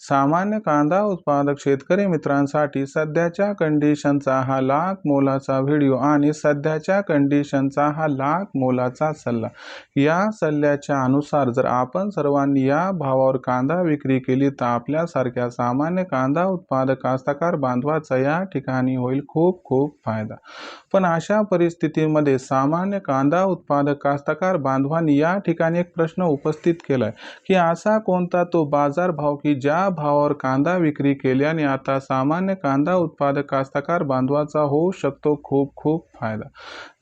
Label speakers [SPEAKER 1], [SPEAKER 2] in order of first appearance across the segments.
[SPEAKER 1] सामान्य कांदा उत्पादक शेतकरी मित्रांसाठी सध्याच्या कंडिशनचा हा लाख मोलाचा व्हिडिओ आणि सध्याच्या कंडिशनचा हा लाख मोलाचा सल्ला. या सल्ल्याच्या अनुसार जर आपण सर्वांनी या भावावर कांदा विक्री केली तर आपल्यासारख्या सामान्य कांदा उत्पादक कास्तकार बांधवाचा या ठिकाणी होईल खूप खूप फायदा. पण अशा परिस्थितीमध्ये सामान्य कांदा उत्पादक कास्तकार बांधवांनी या ठिकाणी एक प्रश्न उपस्थित केलाय की असा कोणता तो बाजार भाव की ज्या भावावर कांदा विक्री केल्याने आता सामान्य कांदा उत्पादक कास्तकार बांधवाचा होऊ शकतो खूप खूप फायदा.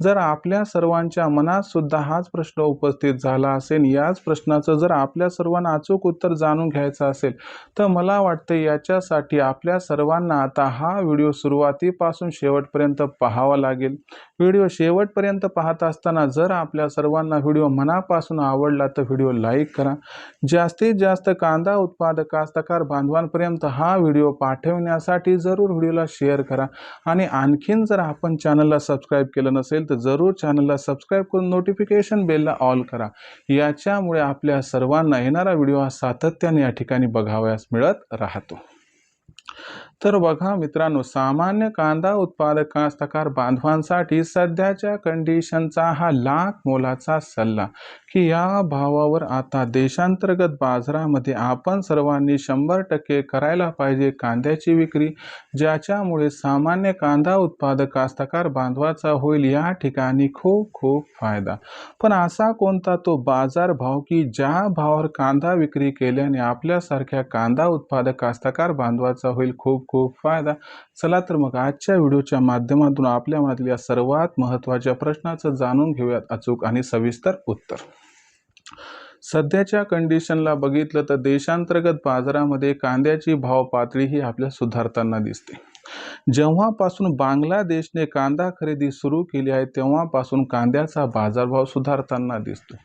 [SPEAKER 1] जर आपल्या सर्वांच्या मनात सुद्धा हाच प्रश्न उपस्थित झाला असेल याच प्रश्नाचं जर आपल्या सर्वांना अचूक उत्तर जाणून घ्यायचं असेल तर मला वाटतं याच्यासाठी आपल्या सर्वांना आता हा व्हिडिओ सुरुवातीपासून शेवटपर्यंत पाहावा लागेल. व्हिडिओ शेवटपर्यंत पाहत असताना जर आपल्या सर्वांना व्हिडिओ मनापासून आवडला तर व्हिडिओ लाईक करा. जास्तीत जास्त कांदा उत्पादक कास्तकार बांधवांपर्यंत हा व्हिडिओ पाठवण्यासाठी जरूर व्हिडिओला शेअर करा. आणि आणखीन जर आपण चॅनलला सबस्क्राईब केलं नसेल तर जरूर चॅनलला सबस्क्राईब करून नोटिफिकेशन बेलला ऑल करा. याच्यामुळे आपल्या सर्वांना येणारा व्हिडिओ हा सातत्याने या ठिकाणी बघावयास मिळत राहतो. तर बघा मित्रांनो सामान्य कांदा उत्पादक कास्तकार बांधवांसाठी सध्याच्या कंडिशनचा हा लाख मोलाचा सल्ला की या भावावर आता देशांतर्गत बाजारामध्ये आपण सर्वांनी शंभर टक्के करायला पाहिजे कांद्याची विक्री ज्याच्यामुळे सामान्य कांदा उत्पादक कास्तकार बांधवाचा होईल या ठिकाणी खूप खूप फायदा. पण असा कोणता तो बाजार भाव की ज्या भावावर कांदा विक्री केल्याने आपल्यासारख्या कांदा उत्पादक कास्तकार बांधवाचा होईल खूप खूप फायदा. चला तर मग आजच्या व्हिडिओच्या माध्यमातून आपल्या मनातील या सर्वात महत्त्वाच्या प्रश्नाचं जाणून घेऊयात अचूक आणि सविस्तर उत्तर. सध्याच्या कंडिशनला बघितलं तर देशांतर्गत बाजारामध्ये कांद्याची भाव पातळी ही आपल्या सुधारताना दिसते. जेव्हापासून बांगलादेशने कांदा खरेदी सुरू केली आहे तेव्हापासून कांद्याचा बाजारभाव सुधारताना दिसतो.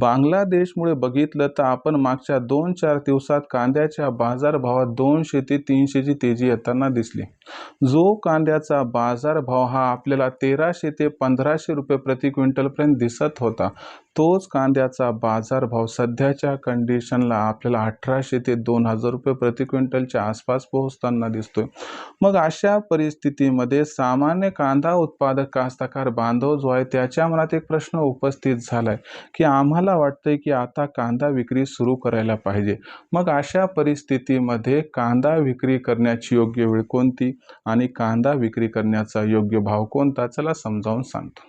[SPEAKER 1] बांगलादेशमुळे बघितलं तर आपण मागच्या दोन चार दिवसात कांद्याच्या बाजारभावात दोनशे ते तीनशेची तेजी येताना दिसली. जो कांद्याचा बाजारभाव हा आपल्याला तेराशे ते पंधराशे रुपये प्रति क्विंटलपर्यंत दिसत होता तोच कांद्याचा बाजारभाव सध्याच्या कंडिशनला आपल्याला अठराशे ते दोन हजार रुपये प्रति क्विंटलच्या आसपास पोहोचताना दिसतोय. मग अशा परिस्थितीमध्ये सामान्य कांदा उत्पादक कास्तकार बांधव जो आहे त्याच्या मनात एक प्रश्न उपस्थित झालाय की आम्हाला वाटतंय की आता कांदा विक्री सुरू करायला पाहिजे. मग अशा परिस्थितीमध्ये कांदा विक्री करण्याची योग्य वेळ कोणती आणि कांदा विक्री करण्याचा योग्य भाव कोणता? चला समजावून सांगतो.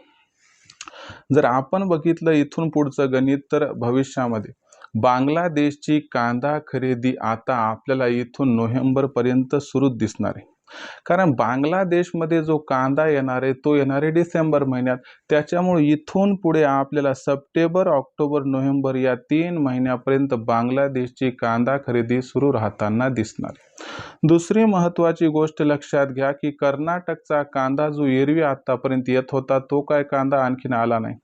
[SPEAKER 1] जर आपण बघितलं इथून पुढचं गणित तर भविष्यामध्ये बांगलादेशची कांदा खरेदी आता आपल्याला इथून नोव्हेंबरपर्यंत सुरूच दिसणार आहे. कारण बांगलादेशमध्ये जो कांदा येणार आहे तो येणार आहे डिसेंबर महिन्यात. त्याच्यामुळे इथून पुढे आपल्याला सप्टेंबर ऑक्टोबर नोव्हेंबर या तीन महिन्यापर्यंत बांगलादेशची कांदा खरेदी सुरू राहताना दिसणार दुसरी महत्त्वाची गोष्ट लक्षात घ्या की कर्नाटकचा कांदा जो एरवी आत्तापर्यंत येत होता तो काय कांदा आणखीन आला नाही.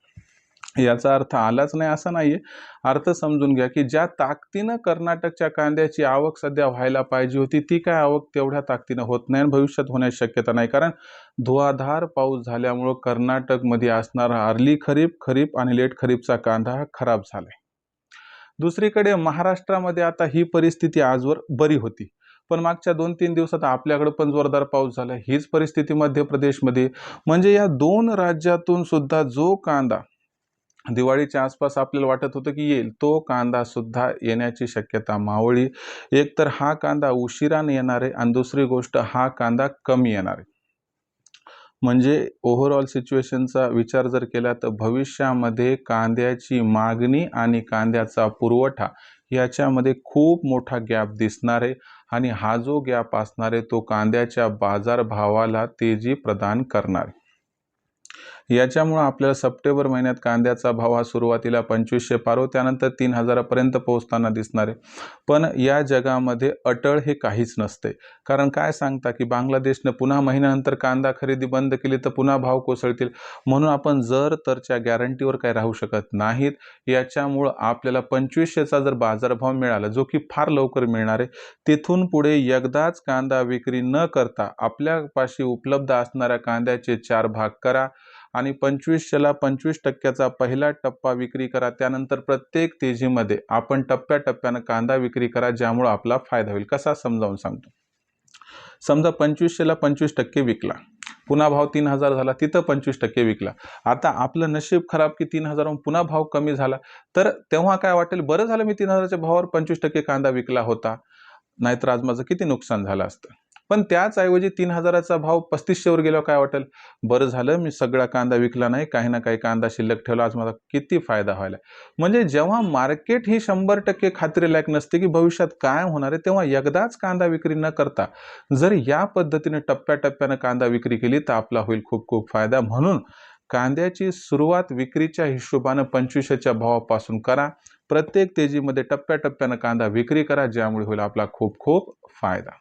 [SPEAKER 1] याचा अर्थ आलाच नाही असं नाही आहे अर्थ समजून घ्या की ज्या ताकदीनं कर्नाटकच्या कांद्याची आवक सध्या व्हायला पाहिजे होती ती काय आवक तेवढ्या ताकदीनं होत नाही आणि भविष्यात होण्याची शक्यता नाही. कारण धुवाधार पाऊस झाल्यामुळं कर्नाटकमध्ये असणारा अर्ली खरीप खरीप आणि लेट खरीपचा कांदा हा खराब झाला आहे दुसरीकडे महाराष्ट्रामध्ये आता ही परिस्थिती आजवर बरी होती. पण मागच्या दोन तीन दिवसात आपल्याकडे पण जोरदार पाऊस झाला. हीच परिस्थिती मध्य प्रदेशमध्ये. म्हणजे या दोन राज्यातून सुद्धा जो कांदा दिवाळीच्या आसपास आपल्याला वाटत होतं की येईल. तो कांदा सुद्धा येण्याची शक्यता मावळी. एक तर हा कांदा उशिराने येणार आहे आणि दुसरी गोष्ट हा कांदा कमी येणार. आहे म्हणजे ओव्हरऑल सिच्युएशनचा विचार जर केला तर भविष्यामध्ये कांद्याची मागणी आणि कांद्याचा पुरवठा याच्यामध्ये खूप मोठा गॅप दिसणार आहे आणि हा जो गॅप असणार आहे तो कांद्याच्या बाजारभावाला तेजी प्रदान करणार आहे. याच्यामुळं आपल्याला सप्टेंबर महिन्यात कांद्याचा भाव हा सुरुवातीला पंचवीसशे पारो त्यानंतर तीन हजारापर्यंत पोहोचताना दिसणार आहे. पण या जगामध्ये अटळ हे काहीच नसते. कारण काय सांगता की बांगलादेशनं पुन्हा महिन्यानंतर कांदा खरेदी बंद केली तर पुन्हा भाव कोसळतील. म्हणून आपण जर तरच्या गॅरंटीवर काही राहू शकत नाहीत याच्यामुळं आपल्याला पंचवीसशेचा जर बाजारभाव मिळाला जो की फार लवकर मिळणार आहे तिथून पुढे एकदाच कांदा विक्री न करता आपल्यापाशी उपलब्ध असणाऱ्या कांद्याचे चार भाग करा. आणि पंचवीसशेला पंचवीस टक्क्याचा पहिला टप्पा विक्री करा. त्यानंतर प्रत्येक तेजीमध्ये आपण टप्प्याटप्प्यानं कांदा विक्री करा ज्यामुळं आपला फायदा होईल. कसा समजावून सांगतो? समजा पंचवीसशेला पंचवीस टक्के विकला. पुन्हा भाव तीन हजार झाला तिथं पंचवीस टक्के विकला. आता आपलं नशीब खराब की तीन हजाराहून पुन्हा भाव कमी झाला तर तेव्हा काय वाटेल? बरं झालं मी तीन हजाराच्या भावावर पंचवीस टक्के कांदा विकला होता. नाहीतर आज माझं किती नुकसान झालं असतं? पण त्याच ऐवजी तीन हजाराचा भाव पस्तीसशेवर गेल्यावर काय वाटेल? बरं झालं मी सगळा कांदा विकला नाही काही ना काही कांदा शिल्लक ठेवला आज माझा किती फायदा व्हायला. म्हणजे जेव्हा मार्केट ही शंभर टक्के खात्रीलायक नसते की भविष्यात काय होणार आहे तेव्हा एकदाच कांदा विक्री न करता जर या पद्धतीने टप्प्याटप्प्यानं कांदा विक्री केली तर आपला होईल खूप खूप फायदा. म्हणून कांद्याची सुरुवात विक्रीच्या हिशोबानं पंचवीसशेच्या भावापासून करा. प्रत्येक तेजीमध्ये टप्प्याटप्प्यानं कांदा विक्री करा ज्यामुळे होईल आपला खूप खूप फायदा.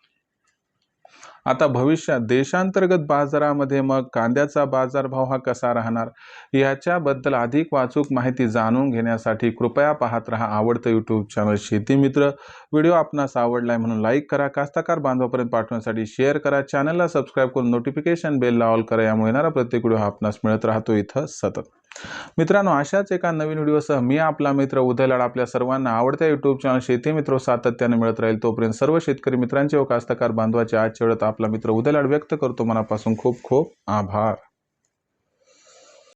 [SPEAKER 1] आता भविष्यात देशांतर्गत बाजारामध्ये मग कांद्याचा बाजारभाव हा कसा राहणार? याच्याबद्दल अधिक वाचूक माहिती जाणून घेण्यासाठी कृपया पाहत रहा आवडतं यूट्यूब चॅनल शेती मित्र. व्हिडिओ आपणास आवडलाय म्हणून लाईक करा कास्तकार बांधवापर्यंत पाठवण्यासाठी शेअर करा. चॅनलला सबस्क्राईब करून नोटिफिकेशन बेलला ऑल करा यामुळे येणारा प्रत्येक व्हिडिओ हा आपणास मिळत राहतो. इथं सतत. मित्रांनो अशाच एका नवीन व्हिडिओसह मी आपला मित्र उदयलाड आपल्या सर्वांना आवडत्या युट्यूब चॅनल शेती मित्र सातत्याने मिळत राहील. तोपर्यंत सर्व शेतकरी मित्रांचे व कास्तकार बांधवाचे आजच्या वेळेत आपला मित्र उदयलाड व्यक्त करतो. मनापासून खूप खूप आभार.